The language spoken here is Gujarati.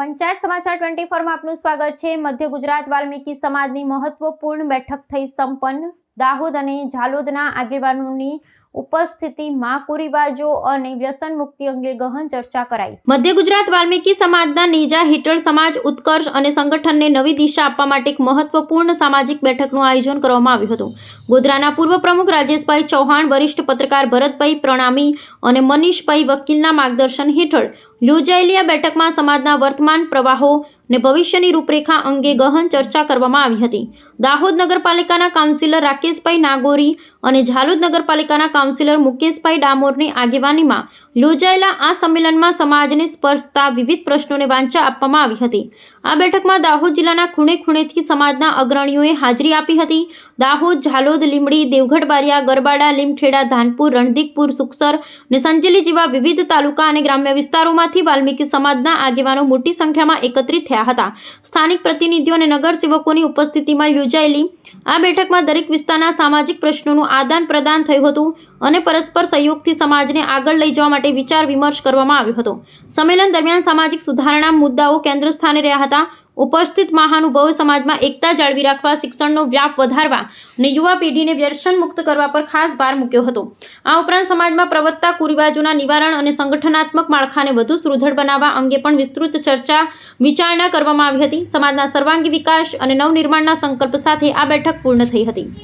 પંચાયત સમાચાર ટ્વેન્ટી ફોરમાં આપનું સ્વાગત છે. મધ્ય ગુજરાત વાલ્મીકી સમાજની મહત્વપૂર્ણ બેઠક થઈ સંપન્ન. દાહોદ અને ઝાલોદના આગેવાનોની ઉપસ્થિતિમાં કુરિવાજો અને વ્યસન મુક્તિ અંગે ગહન ચર્ચા કરાઈ. મધ્ય ગુજરાત વાલ્મીકી સમાજના નીજા હેઠળ સમાજ ઉત્કર્ષ અને સંગઠનને નવી દિશા આપવા માટે એક મહત્વપૂર્ણ સામાજિક બેઠકનું આયોજન કરવામાં આવ્યું હતું. ગોધરાના પૂર્વ પ્રમુખ રાજેશભાઈ ચૌહાણ, વરિષ્ઠ પત્રકાર ભરતભાઈ પ્રણામી અને મનીષભાઈ વકીલના માર્ગદર્શન હેઠળ યોજાયેલી આ બેઠકમાં સમાજના વર્તમાન પ્રવાહો ને ભવિષ્યની રૂપરેખા અંગે ગહન ચર્ચા કરવામાં આવી હતી. દાહોદ નગરપાલિકાના કાઉન્સિલર રાકેશભાઈ નાગોરી અને ઝાલોદ નગરપાલિકાના કાઉન્સિલર મુકેશભાઈ ડામોરની આગેવાનીમાં યોજાયેલા આ સંમેલનમાં સમાજને સ્પર્શતા વિવિધ પ્રશ્નોને વાંચા આપવામાં આવી હતી. આ બેઠકમાં દાહોદ જિલ્લાના ખૂણે ખૂણેથી સમાજના અગ્રણીઓએ હાજરી આપી હતી. દાહોદ, ઝાલોદ લીમડી દેવગઢ બારિયા, ગરબાડા લીમખેડા ધાનપુર રણદીકપુર સુખસર અને સંજેલી જેવા વિવિધ તાલુકા અને ગ્રામ્ય વિસ્તારોમાંથી વાલ્મીકી સમાજના આગેવાનો મોટી સંખ્યામાં એકત્રિત થયા હતા. સ્થાનિક પ્રતિનિધિઓ અને નગરસેવકોની ઉપસ્થિતિમાં યોજાયેલી આ બેઠકમાં દરેક વિસ્તારના સામાજિક પ્રશ્નોનું આદાન પ્રદાન થયું હતું અને પરસ્પર સહયોગથી સમાજને આગળ લઈ જવા માટે વિચાર વિમર્શ કરવામાં આવ્યો હતો. સંમેલન દરમિયાન સામાજિક સુધારણા મુદ્દાઓ કેન્દ્ર સ્થાને રહ્યા હતા. ઉપસ્થિત મહાનુભાવો સમાજમાં એકતા જાળવી રાખવા, શિક્ષણનો વ્યાપ વધારવા અને યુવા પેઢીને વ્યસન મુક્ત કરવા પર ખાસ ભાર મૂક્યો હતો. આ ઉપરાંત સમાજમાં પ્રવર્તતા કુરિવાજોના નિવારણ અને સંગઠનાત્મક માળખાને વધુ સુદૃઢ બનાવવા અંગે પણ વિસ્તૃત ચર્ચા વિચારણા કરવામાં આવી હતી. સમાજના સર્વાંગી વિકાસ અને નવનિર્માણના સંકલ્પ સાથે આ બેઠક પૂર્ણ થઈ હતી.